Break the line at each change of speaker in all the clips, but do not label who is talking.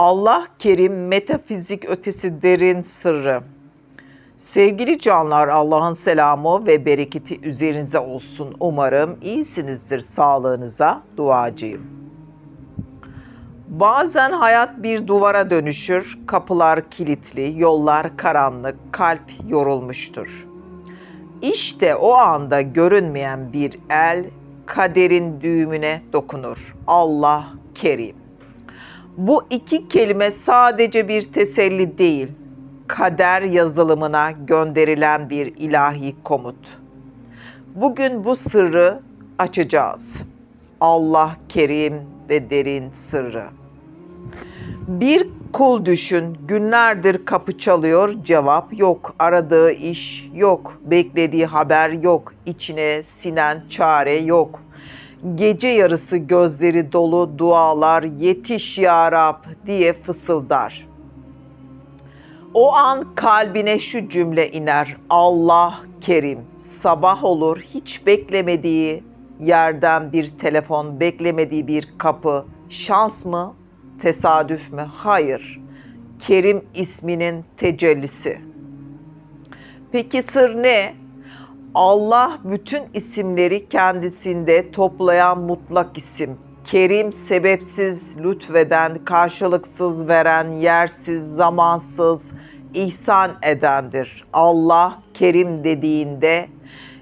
Allah kerim metafizik ötesi derin sırrı. Sevgili canlar Allah'ın selamı ve bereketi üzerinize olsun. Umarım iyisinizdir sağlığınıza duacıyım. Bazen hayat bir duvara dönüşür, kapılar kilitli, yollar karanlık, kalp yorulmuştur. İşte o anda görünmeyen bir el kaderin düğümüne dokunur. Allah kerim. Bu iki kelime sadece bir teselli değil, kader yazılımına gönderilen bir ilahi komut. Bugün bu sırrı açacağız. Allah kerim ve derin sırrı. Bir kul düşün, günlerdir kapı çalıyor, cevap yok. Aradığı iş yok, beklediği haber yok, içine sinen çare yok. Gece yarısı gözleri dolu dualar, yetiş ya Rab diye fısıldar. O an kalbine şu cümle iner. Allah kerim. Sabah olur hiç beklemediği yerden bir telefon, beklemediği bir kapı. Şans mı? Tesadüf mü? Hayır. Kerim isminin tecellisi. Peki sır ne? Allah bütün isimleri kendisinde toplayan mutlak isim. Kerim sebepsiz lütfeden, karşılıksız veren, yersiz, zamansız, ihsan edendir. Allah Kerim dediğinde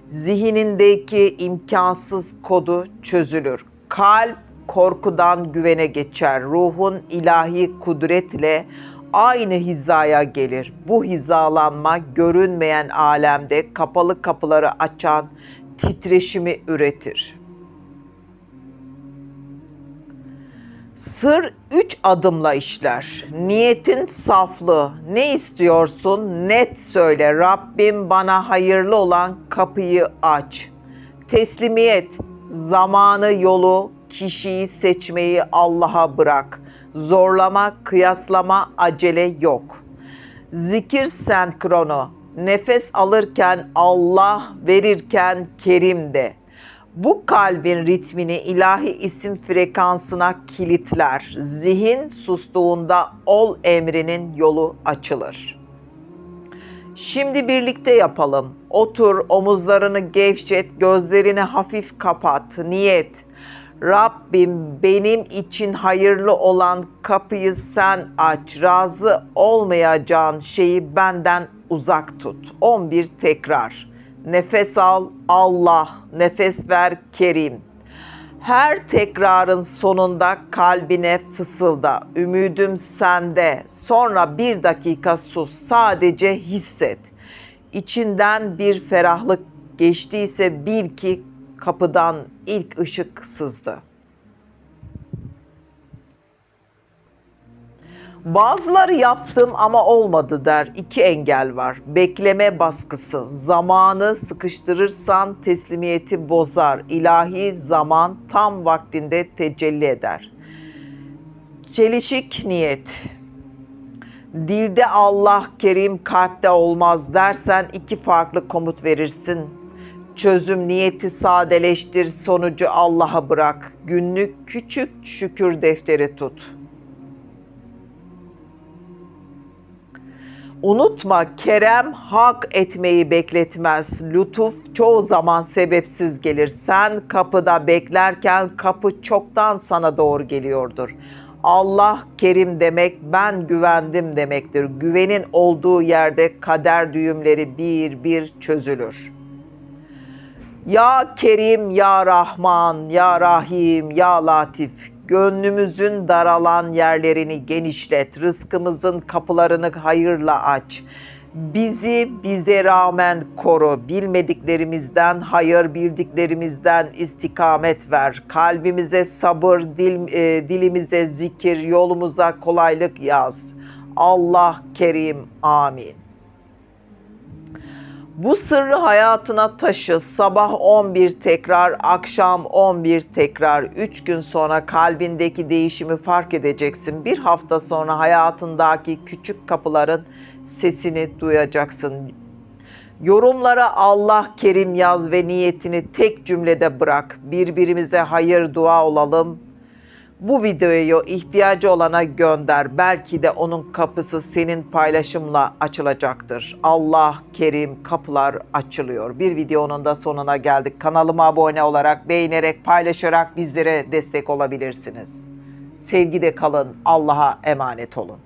zihnindeki imkansız kodu çözülür. Kalp korkudan güvene geçer. Ruhun ilahi kudretle aynı hizaya gelir. Bu hizalanma görünmeyen alemde kapalı kapıları açan titreşimi üretir. Sır üç adımla işler. Niyetin saflığı. Ne istiyorsun? Net söyle. Rabbim bana hayırlı olan kapıyı aç. Teslimiyet. Zamanı, yolu, kişiyi seçmeyi Allah'a bırak. Zorlama, kıyaslama, acele yok. Zikir senkronu. Nefes alırken Allah, verirken Kerim de. Bu kalbin ritmini ilahi isim frekansına kilitler. Zihin sustuğunda ol emrinin yolu açılır. Şimdi birlikte yapalım. Otur, omuzlarını gevşet, gözlerini hafif kapat. Niyet. Rabbim benim için hayırlı olan kapıyı sen aç. Razı olmayacağın şeyi benden uzak tut. 11 tekrar. Nefes al Allah, nefes ver Kerim. Her tekrarın sonunda kalbine fısılda. Ümidim sende. Sonra bir dakika sus. Sadece hisset. İçinden bir ferahlık geçtiyse bil ki kapıdan ilk ışık sızdı. Bazıları yaptım ama olmadı der. İki engel var. Bekleme baskısı. Zamanı sıkıştırırsan teslimiyeti bozar. İlahi zaman tam vaktinde tecelli eder. Çelişik niyet. Dilde Allah kerim kalpte olmaz dersen iki farklı komut verirsin. Çözüm niyeti sadeleştir, sonucu Allah'a bırak. Günlük küçük şükür defteri tut.'' Unutma Kerem hak etmeyi bekletmez. Lütuf çoğu zaman sebepsiz gelir. Sen kapıda beklerken kapı çoktan sana doğru geliyordur. Allah kerim demek ben güvendim demektir. Güvenin olduğu yerde kader düğümleri bir bir çözülür. Ya Kerim, Ya Rahman, Ya Rahim, Ya Latif Gönlümüzün daralan yerlerini genişlet, rızkımızın kapılarını hayırla aç. Bizi bize rağmen koru. Bilmediklerimizden, hayır bildiklerimizden istikamet ver. Kalbimize sabır, dil, e, dilimize zikir, yolumuza kolaylık yaz. Allah kerim. Amin. Bu sırrı hayatına taşı. Sabah 11 tekrar, akşam 11 tekrar. 3 gün sonra kalbindeki değişimi fark edeceksin. Bir hafta sonra hayatındaki küçük kapıların sesini duyacaksın. Yorumlara Allah kerim yaz ve niyetini tek cümlede bırak. Birbirimize hayır dua olalım. Bu videoyu ihtiyacı olana gönder. Belki de onun kapısı senin paylaşımla açılacaktır. Allah kerim kapılar açılıyor. Bir videonun da sonuna geldik. Kanalıma abone olarak, beğenerek, paylaşarak bizlere destek olabilirsiniz. Sevgide kalın. Allah'a emanet olun.